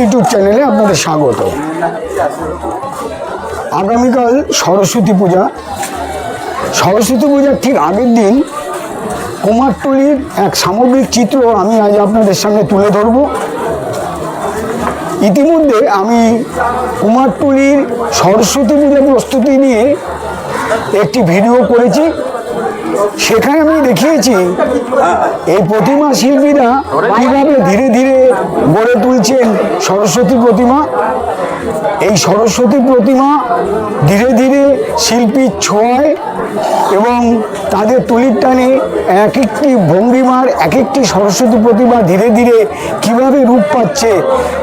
YouTube চ্যানেলে আপনাদের স্বাগত। আগামীকাল সরস্বতী পূজা। সরস্বতী পূজার ঠিক আগের দিন কুমারটুলির এক সামগ্রিক চিত্র আমি আজ আপনাদের সামনে তুলে ধরব। ইতিমধ্যে আমি কুমারটুলির সরস্বতী পূজা প্রস্তুতি নিয়ে একটি ভিডিও করেছি। সেখানে আমি দেখিয়েছি, এই প্রতিমা শিল্পীরা কীভাবে ধীরে ধীরে গড়ে তুলছেন সরস্বতী প্রতিমা, এই সরস্বতী প্রতিমা ধীরে ধীরে শিল্পীর ছোঁয়ায় এবং তাদের তুলির টানে এক একটি ভঙ্গিমার এক একটি সরস্বতী প্রতিমা ধীরে ধীরে কীভাবে রূপ পাচ্ছে,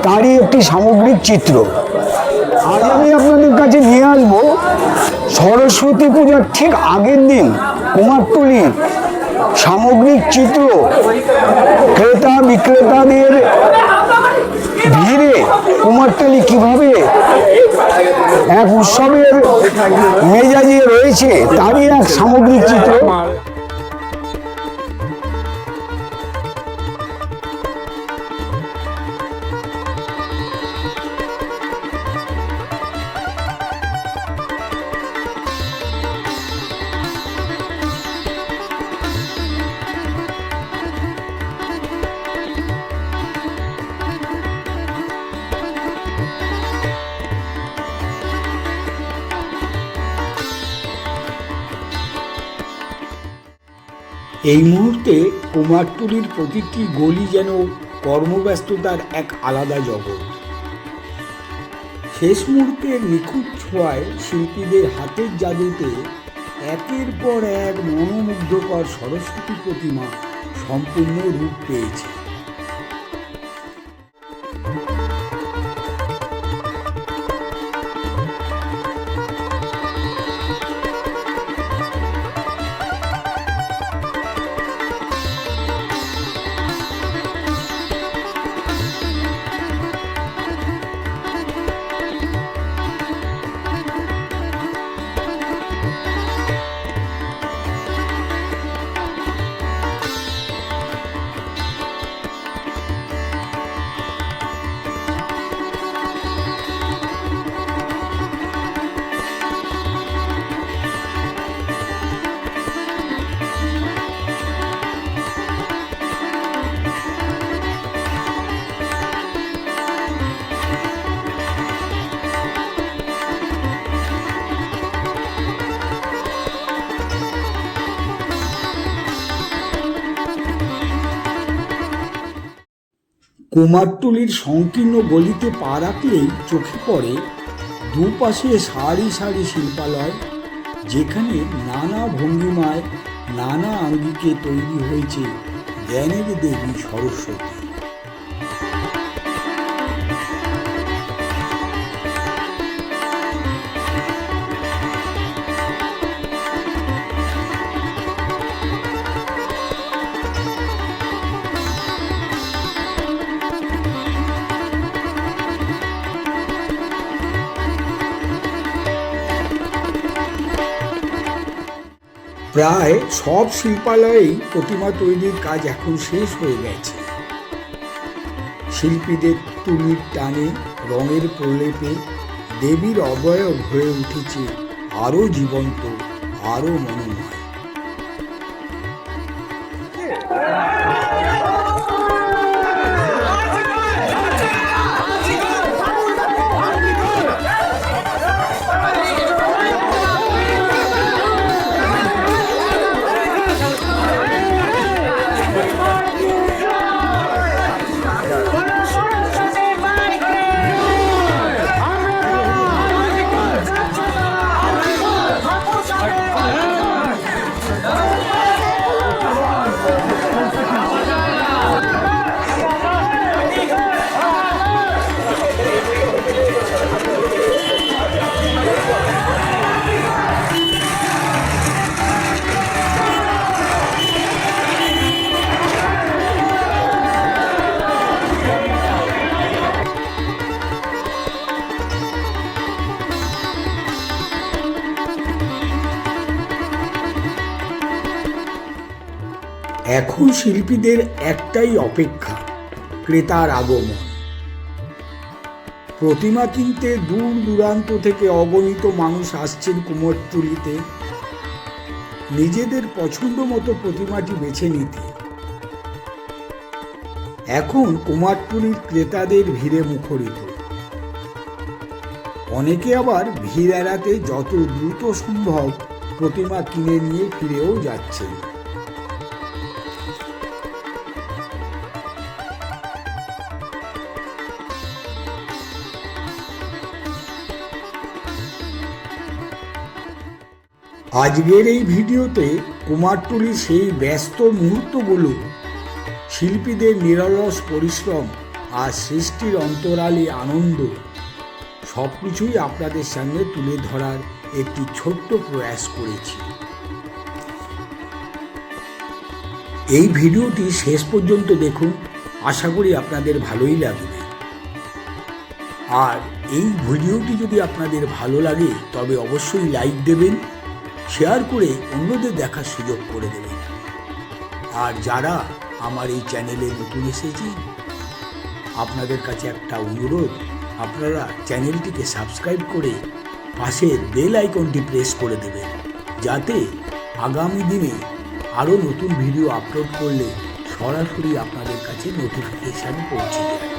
তারই একটি সামগ্রিক চিত্র। আজ আমি আপনাদের কাছে নিয়ে আসব সরস্বতী পূজার ঠিক আগের দিন কুমারটুলির সামগ্রিক চিত্র ক্রেতা বিক্রেতাদের ভিড়ে কুমারটুলি কীভাবে এক উৎসবের মেজাজে রয়েছে, তারই এক সামগ্রিক চিত্র। এই মুহূর্তে কুমারটুলির প্রতিটি গলি যেন কর্মব্যস্ততার এক আলাদা জগৎ। শেষ মুহূর্তের নিখুঁত ছোঁয়ায় শিল্পীদের হাতের জাদুতে একের পর এক মনোমুগ্ধকর সরস্বতী প্রতিমা সম্পূর্ণ রূপ পেয়েছে। কুমারটুলির সংকীর্ণ গলিতে পা রাখলেই চোখে পড়ে দুপাশে সারি সারি শিল্পালয়, যেখানে নানা ভঙ্গিমায় নানা আঙ্গিকে তৈরি হয়েছে জ্ঞানের দেবী সরস্বতী। প্রায় সব শিল্পালয়েই প্রতিমা তৈরির কাজ এখন শেষ হয়ে গেছে। শিল্পীদের তুলির টানে রঙের প্রলেপে দেবীর অবয়ব হয়ে উঠেছে আরও জীবন্ত আরও মনোময়। এখন শিল্পীদের একটাই অপেক্ষা, ক্রেতার আগমন। প্রতিমা কিনতে দূর দূরান্ত থেকে অগণিত মানুষ আসছেন কুমোরটুলিতে। নিজেদের পছন্দ মতো প্রতিমাটি বেছে নিতে। এখন কুমারটুলির ক্রেতাদের ভিড়ে মুখরিত। অনেকে আবার ভিড় এড়াতে যত দ্রুত সম্ভব প্রতিমা কিনে নিয়ে ফিরেও যাচ্ছেন। আজকের এই ভিডিওতে কুমারটুলির সেই ব্যস্ত মুহূর্তগুলো, শিল্পীদের নিরলস পরিশ্রম আর সৃষ্টির অন্তরালে আনন্দ সব কিছুই আপনাদের সামনে তুলে ধরার একটি ছোট্ট প্রয়াস করেছি। এই ভিডিওটি শেষ পর্যন্ত দেখুন, আশা করি আপনাদের ভালোই লাগবে। আর এই ভিডিওটি যদি আপনাদের ভালো লাগে, তবে অবশ্যই লাইক দেবেন শেয়ার করে অন্যদের দেখার সুযোগ করে দেবেন আর যারা আমার এই চ্যানেলে নতুন এসেছেন আপনাদের কাছে একটা অনুরোধ, আপনারা চ্যানেলটিকে সাবস্ক্রাইব করে পাশের বেল আইকনটি প্রেস করে দেবেন, যাতে আগামী দিনে আরও নতুন ভিডিও আপলোড করলে সরাসরি আপনাদের কাছে নোটিফিকেশান পৌঁছে যায়।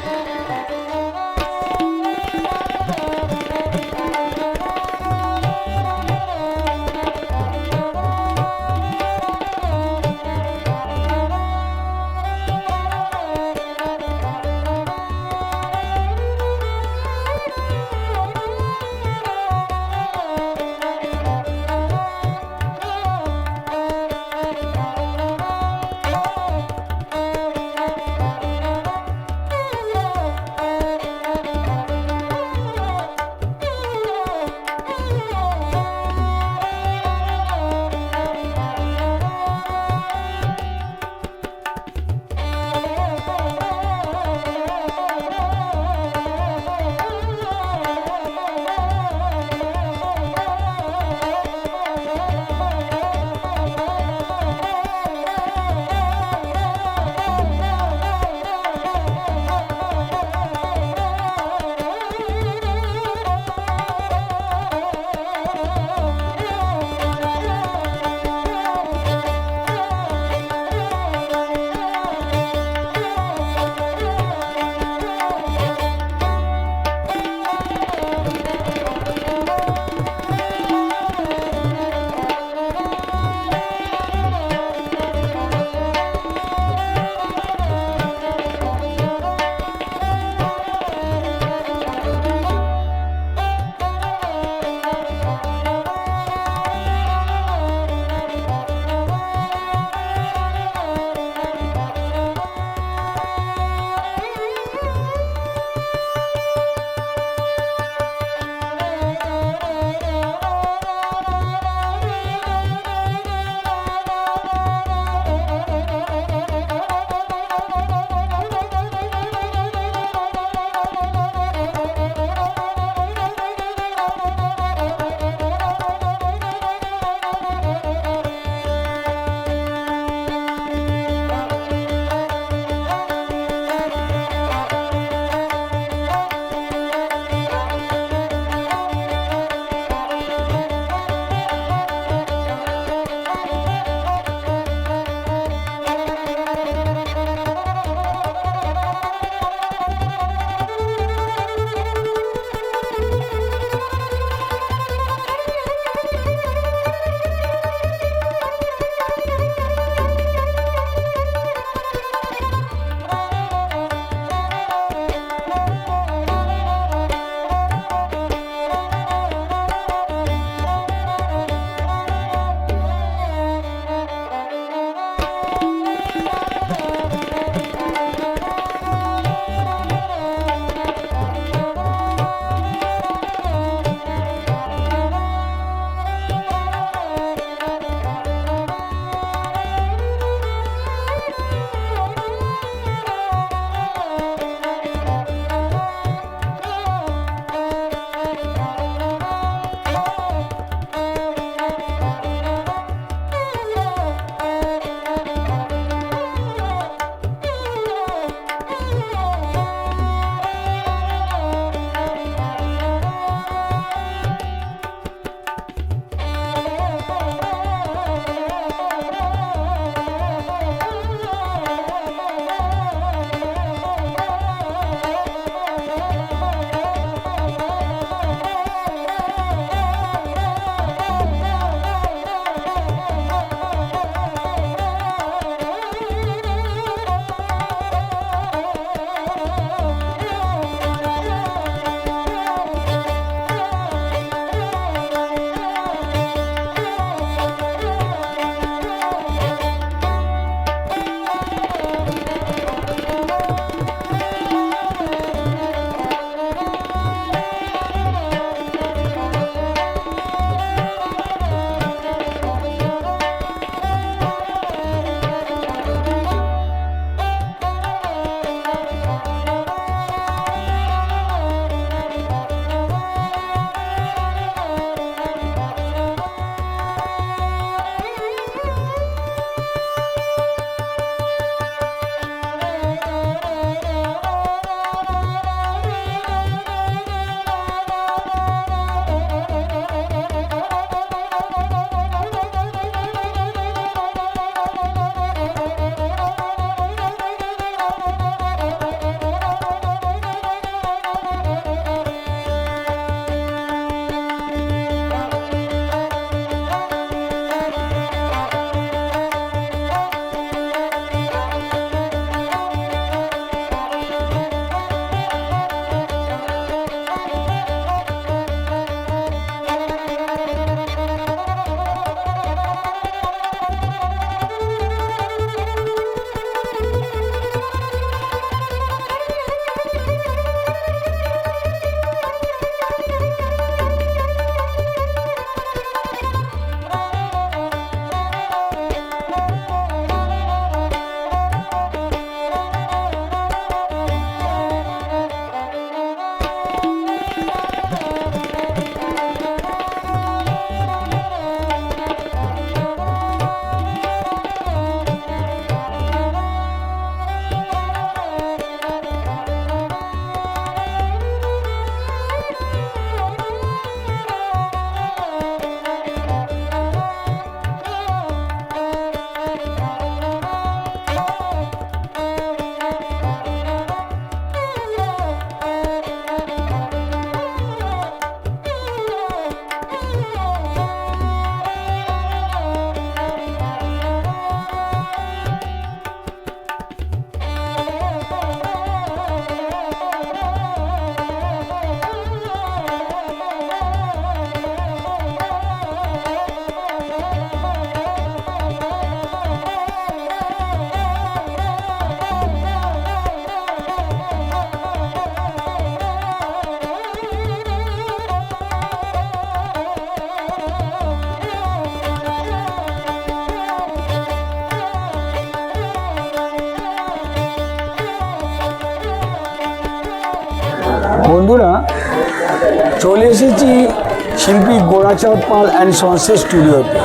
গোরাচাঁদ পাল অ্যান্ড সন্সের স্টুডিওতে।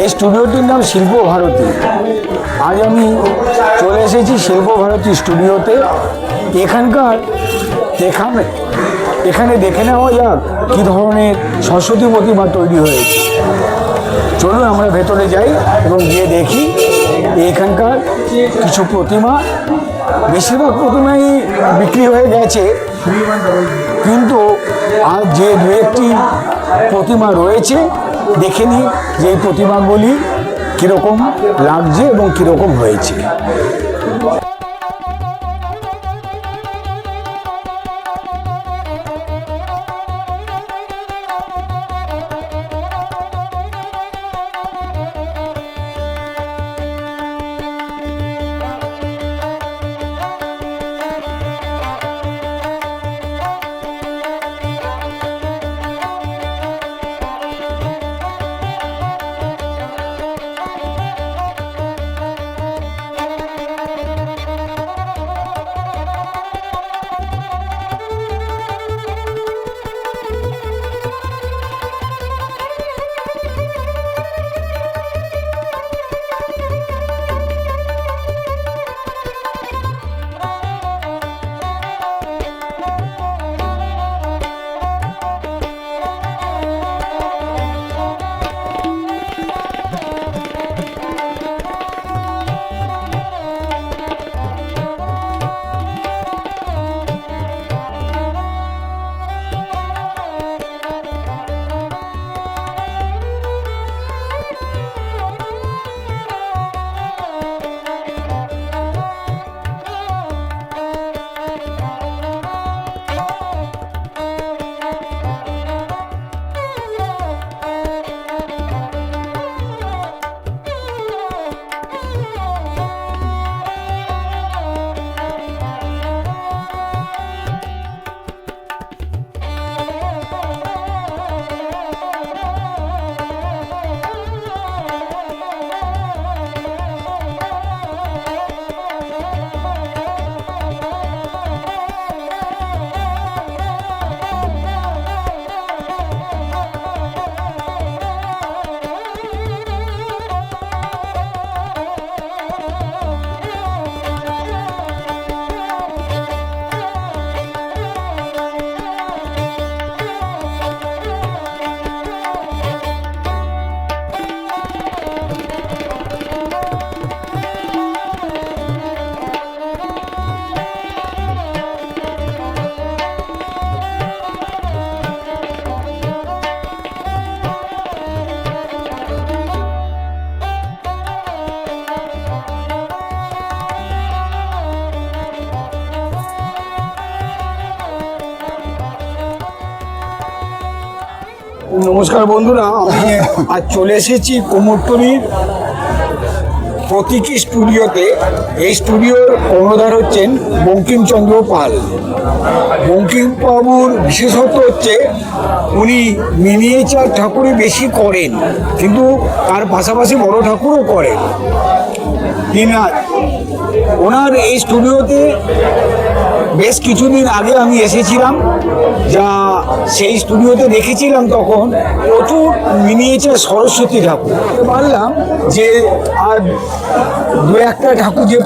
এই স্টুডিওটির নাম শিল্প ভারতী। আজ আমি চলে এসেছি শিল্প ভারতী স্টুডিওতে। এখানকার এখানে এখানে দেখে নেওয়া যাক কী ধরনের সরস্বতী প্রতিমা তৈরি হয়েছে। চলুন আমরা ভেতরে যাই এবং গিয়ে দেখি এখানকার কিছু প্রতিমা। বেশিরভাগ প্রতিমাই বিক্রি হয়ে গেছে। কিন্তু আর যে দু একটি প্রতিমা রয়েছে দেখে নিই যে এই প্রতিমাগুলি কীরকম লাগছে এবং কীরকম হয়েছে। নমস্কার বন্ধুরা, আমি আজ চলে এসেছি কোমরটুলির প্রতীকী স্টুডিওতে। এই স্টুডিওর কর্ণধার হচ্ছেন বঙ্কিমচন্দ্র পাল। বঙ্কিমবাবুর বিশেষত্ব হচ্ছে, উনি মিনিয়েচার ঠাকুরই বেশি করেন, কিন্তু তার পাশাপাশি বড় ঠাকুরও করেন। তিনি ওনার এই স্টুডিওতে বেশ কিছুদিন আগে আমি এসেছিলাম যা সেই স্টুডিওতে দেখেছিলাম তখন প্রচুর মিনিয়েচার সরস্বতী ঠাকুর। পারলাম যে আর দু একটা ঠাকুর যে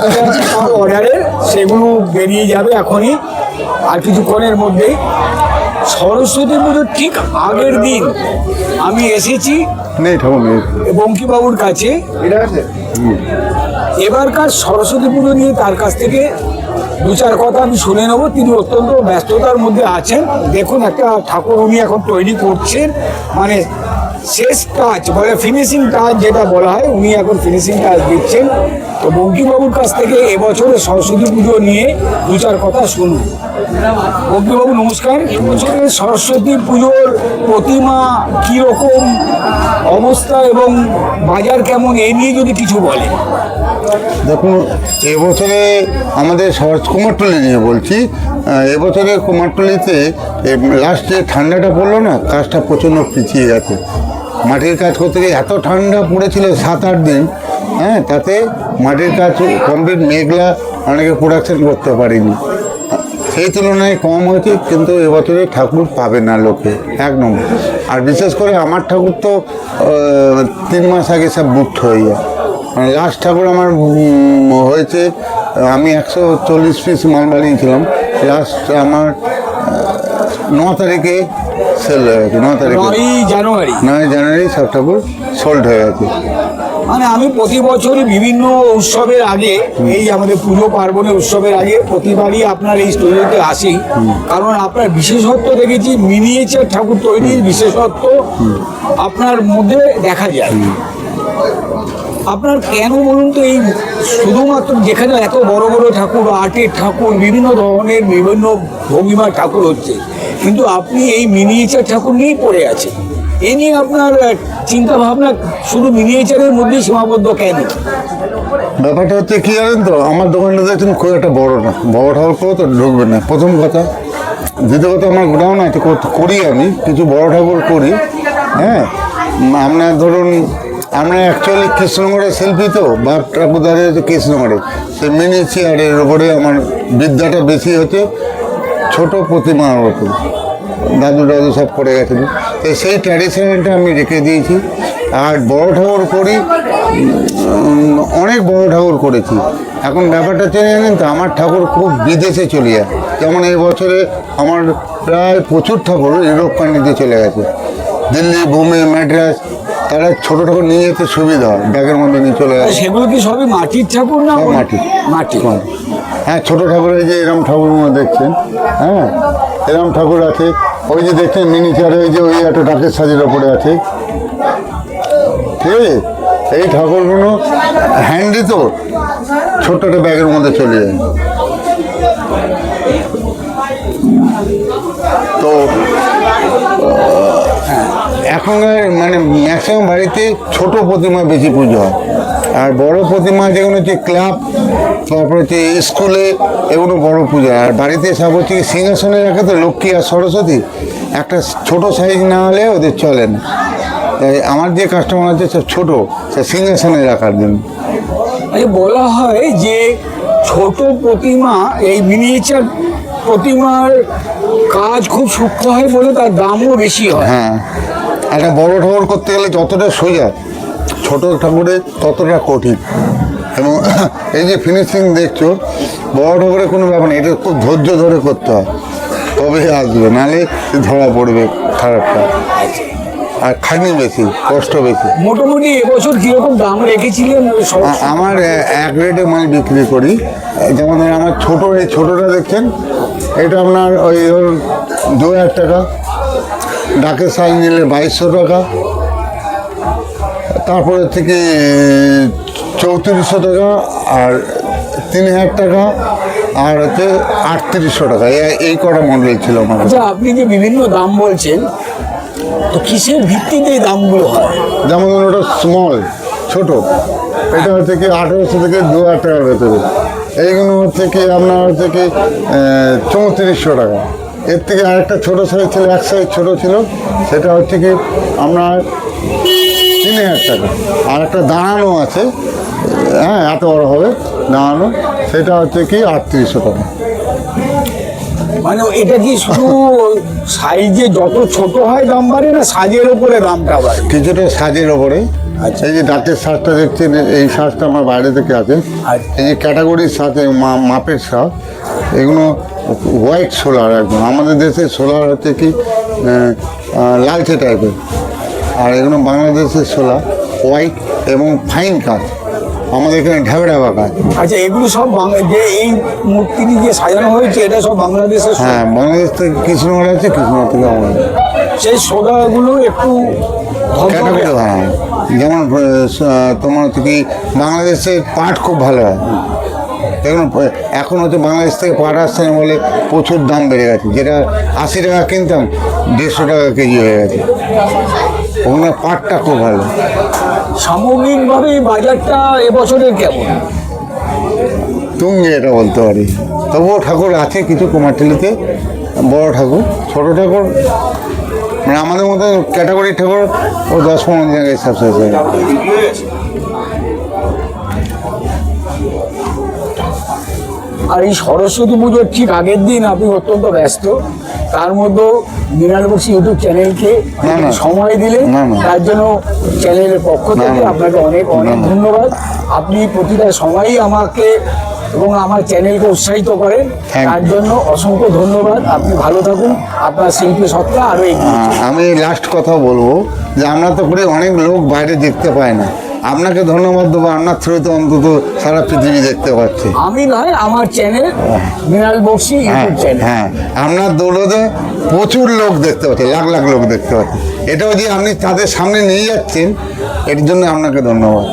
তার অর্ডারে সেগুলো বেরিয়ে যাবে এখনই আর কিছুক্ষণের মধ্যেই। সরস্বতী পুজোর ঠিক আগের দিন আমি এসেছি নেই ঠাকুর নেই। বঙ্কিবাবুর কাছে। এবারকার সরস্বতী পুজো নিয়ে তার কাছ থেকে দু চার কথা আমি শুনে নেব। তিনি অত্যন্ত ব্যস্ততার মধ্যে আছেন। দেখুন, একটা ঠাকুর উনি এখন তৈরি করছেন। মানে শেষ টাচ মানে ফিনিশিং টাচ যেটা বলা হয়, উনি এখন ফিনিশিং টাচ দিচ্ছেন। তো বঙ্কিমবাবুর কাছ থেকে এবছরের সরস্বতী পুজো নিয়ে দু চার কথা শুনুন। বঙ্কিমবাবু, নমস্কার। এবছরের সরস্বতী পুজোর প্রতিমা কীরকম অবস্থা এবং বাজার কেমন এই নিয়ে যদি কিছু বলেন। দেখুন, এবছরে আমাদের কুমারটুলি নিয়ে বলছি। এবছরে কুমারটুলিতে লাস্ট ঠান্ডাটা পড়ল না, কাজটা প্রচণ্ড পিছিয়ে গেছে। মাটির কাজ করতে গিয়ে এত ঠান্ডা পড়েছিল সাত আট দিন হ্যাঁ তাতে মাটির কাজ কমপ্লিট মেঘলা, অনেকে প্রোডাকশন করতে পারিনি। সেই তুলনায় কম হয়েছে, কিন্তু এবছরে ঠাকুর পাবে না লোকে, এক নম্বর। আর বিশেষ করে আমার ঠাকুর তো তিন মাস আগে সব বুকড হয়ে যায় মানে লাস্ট ঠাকুর আমার হয়েছে আমি একশো চল্লিশ পিস মাল বানিয়েছিলাম। লাস্ট আমার ন তারিখে সেল হয়ে গেছে ন তারিখে। জানুয়ারি। নয় জানুয়ারি সব ঠাকুর সোল্ড হয়ে গেছে। মানে আমি প্রতি বছরই বিভিন্ন উৎসবের আগে এই আমাদের পুজো পার্বণের উৎসবের আগে প্রতিবারই আপনার এই স্টুডিওতে আসি। কারণ আপনার বিশেষত্ব দেখেছি মিনিয়েচার ঠাকুর তৈরির বিশেষত্ব আপনার মধ্যে দেখা যায়। আপনার কেন বলুন তো এই শুধুমাত্র যেখানে এত বড় বড় ঠাকুর, আর্টের ঠাকুর, বিভিন্ন ধরনের বিভিন্ন ভঙ্গিমার ঠাকুর হচ্ছে, কিন্তু আপনি এই মিনিয়েচার ঠাকুর নিয়েই পড়ে আছেন। এ নিয়ে আপনার চিন্তা ভাবনা শুধু মিনিয়েচারের মধ্যেই সীমাবদ্ধ কেন? ব্যাপারটা হচ্ছে কি জানেন তো, আমার দোকানটা দেখছেন খুব একটা বড় না। বড় ঠাকুর করে তো ঢুকবে না, প্রথম কথা। দ্বিতীয় কথা, আমার গোডাউন আছে কর- করি আমি, কিছু বড় ঠাকুর করি হ্যাঁ। আপনার ধরুন আমরা অ্যাকচুয়ালি কৃষ্ণনগরের শিল্পী তো, বাপ হচ্ছে কৃষ্ণনগরে। সে মিনি চেয়ারের ওপরে আমার বিদ্যাটা বেশি হচ্ছে, ছোট প্রতিমার ওপর দাদু দাদু সব করে গেছেন। তো সেই ট্র্যাডিশনালটা আমি রেখে দিয়েছি। আর বড় ঠাকুর করি অনেক বড় ঠাকুর করেছি। এখন ব্যাপারটা হচ্ছে জানেন তো আমার ঠাকুর খুব বিদেশে চলে যায় যেমন এই বছরে আমার প্রায় প্রচুর ঠাকুর ইউরোপ কান্ট্রিতে চলে গেছে। দিল্লি, বোম্বে ম্যাড্রাস তারা ছোটো ঠাকুর নিয়ে যেতে সুবিধা হয় ব্যাগের মধ্যে নিয়ে চলে গেছে সেগুলো কি সবই মাটির ঠাকুর না মাটি মাটি হ্যাঁ ছোট ঠাকুরের যে এরম ঠাকুরগুলো দেখছেন হ্যাঁ? এরম ঠাকুর আছে। ওই যে দেখছেন মিনিচারে ওই যে ওই একটা ডাকের সাজের ওপরে আছে। ঠিক আছে? এই ঠাকুরগুলো হ্যান্ডি তো। ছোট্ট একটা ব্যাগের মধ্যে চলে যায়। তো এখন মানে ম্যাক্সিমাম বাড়িতে ছোট প্রতিমা বেশি পুজো হয়। আর বড় প্রতিমা যেগুলো হচ্ছে ক্লাব তারপর হচ্ছে স্কুলে এগুলো বড় পুজো হয়। আর বাড়িতে সব হচ্ছে সিংহাসনে রাখে তো লক্ষ্মী আর সরস্বতী। একটা ছোট সাইজ না হলে ওদের চলে না। তাই আমার যে কাস্টমার আছে সব ছোটো সে সিংহাসনে রাখার জন্য। এই বলা হয় যে ছোট প্রতিমা এই মিনিয়েচার প্রতিমার কাজ খুব সূক্ষ্ম হয় বলে তার দামও বেশি হয়। হ্যাঁ। একটা বড় ঠাকুর করতে গেলে যতটা সোজা ছোট ঠাকুরের ততটা কঠিন। এবং এই যে ফিনিশিং দেখছ বড় ঠাকুরের কোনো ব্যাপার নেই এটা খুব ধৈর্য ধরে করতে হয়। তবে আসবে নাহলে ধরা পড়বে খারাপটা। আর খাটনি বেশি কষ্ট বেশি। মোটামুটি এবছর কীরকম দাম রেখেছিলেন আমার এক রেটে মাল বিক্রি করি। যেমন আমার ছোটো এই ছোটোটা দেখছেন এটা আপনার ওই ধরুন দু হাজার টাকা। ডাকের সাইজ নিলে বাইশশো টাকা। তারপরে থেকে চৌত্রিশশো টাকা আর তিন হাজার টাকা আর হচ্ছে আটত্রিশশো টাকা। এই- এই কটা মডেল ছিল আমার আচ্ছা আপনি যে বিভিন্ন দাম বলছেন তো কিসের ভিত্তিতে এই দামগুলো হয়? যেমন ধরুন ওটা স্মল ছোট। এটা হচ্ছে কি আঠেরোশো থেকে দু হাজার টাকার ভেতরে। এইগুলো হচ্ছে কি আপনার হচ্ছে কি চৌত্রিশশো টাকা। এর থেকে আরেকটা ছোটো সাইজ ছিল এক সাইজ ছোটো ছিল সেটা হচ্ছে কি আপনার তিন হাজার টাকা। আর একটা দাঁড়ানো আছে হ্যাঁ এত বড় হবে দাঁড়ানো সেটা হচ্ছে কি আটত্রিশশো টাকা। মানে এটা কি শুধু সাইজে যত ছোট হয় দাম বাড়ে না সাজের উপরে দামটা বাড়ে? কিছুটা সাজের ওপরে এই যে দাঁতের সাজটা দেখছেন এই সাজটা আমার বাইরে থেকে আছে। আচ্ছা। এই যে ক্যাটাগরির সাথে মাপের সাজ এগুলো হোয়াইট সোলার একদম। আমাদের দেশে সোলার হচ্ছে কি লালচে টাইপের আর এগুলো বাংলাদেশের সোলার হোয়াইট এবং ফাইন কাজ আমাদের এখানে ঢাবে ঢাবা কাজ আচ্ছা এগুলো সব যে এই মূর্তিটি যে সাজানো হয়েছে এটা সব বাংলাদেশের হ্যাঁ বাংলাদেশ থেকে কৃষ্ণগড় আছে কৃষ্ণনগর থেকে আমাদের। সেই সোডাগুলো একটু ক্যাটাগরি যেমন তোমার হচ্ছে কি বাংলাদেশের পাট খুব ভালো হয়। দেখুন এখন হচ্ছে বাংলাদেশ থেকে পাট আসছে না বলে প্রচুর দাম বেড়ে গেছে। যেটা আশি টাকা কিনতাম দেড়শো টাকা কেজি হয়ে গেছে। ওখানে পাটটা খুব ভালো। সামগ্রিকভাবে বাজারটা এবছরের কেমন? তুঙ্গে এটা বলতে পারি। তবুও ঠাকুর আছে কিছু কুমারটুলিতে। বড় ঠাকুর ছোট ঠাকুর। মানে আমাদের মধ্যে ক্যাটাগরি ঠাকুর ও দশ পনেরো দিন আগে হয়ে আর এই সরস্বতী পুজোর ঠিক আগের দিন আপনি অত্যন্ত ব্যস্ত তার মধ্যেও মৃণাল বক্সি ইউটিউব চ্যানেলকে। সময় দিলে। তার জন্য চ্যানেলের পক্ষ থেকে আপনাকে অনেক অনেক। ধন্যবাদ আপনি প্রতিটা সময়ই আমাকে এবং আমার চ্যানেলকে উৎসাহিত করেন তার জন্য অসংখ্য ধন্যবাদ। আপনি ভালো থাকুন। আপনার শিল্পী সত্তা আরও এগিয়ে আমি লাস্ট কথা বলব যে আমরা তো করে অনেক লোক বাইরে দেখতে পায় না। আপনাকে ধন্যবাদ দেবো। আপনার থ্রুতে অন্তত সারা পৃথিবী দেখতে পাচ্ছি। আমি নয় আমার চ্যানেল মৃণাল বক্সি হ্যাঁ ইউটিউব চ্যানেল হ্যাঁ। আপনার দৌলতে প্রচুর লোক দেখতে পাচ্ছে লাখ লাখ লোক দেখতে পাচ্ছে। এটাও যে আপনি তাদের সামনে নিয়ে যাচ্ছেন এর জন্য আপনাকে ধন্যবাদ।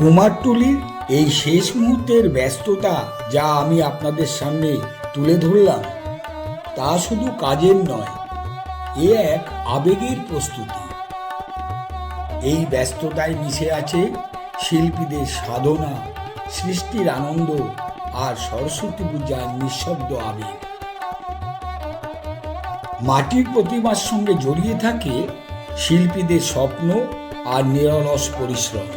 কুমারটুলির এই শেষ মুহূর্তের ব্যস্ততা যা আমি আপনাদের সামনে তুলে ধরলাম, তা শুধু কাজের নয়, এ এক আবেগের প্রস্তুতি। এই ব্যস্ততায় মিশে আছে শিল্পীদের সাধনা, সৃষ্টির আনন্দ আর সরস্বতী পূজার নিঃশব্দ আবেগ। মাটির প্রতিমার সঙ্গে জড়িয়ে থাকে শিল্পীদের স্বপ্ন আর নিরলস পরিশ্রম।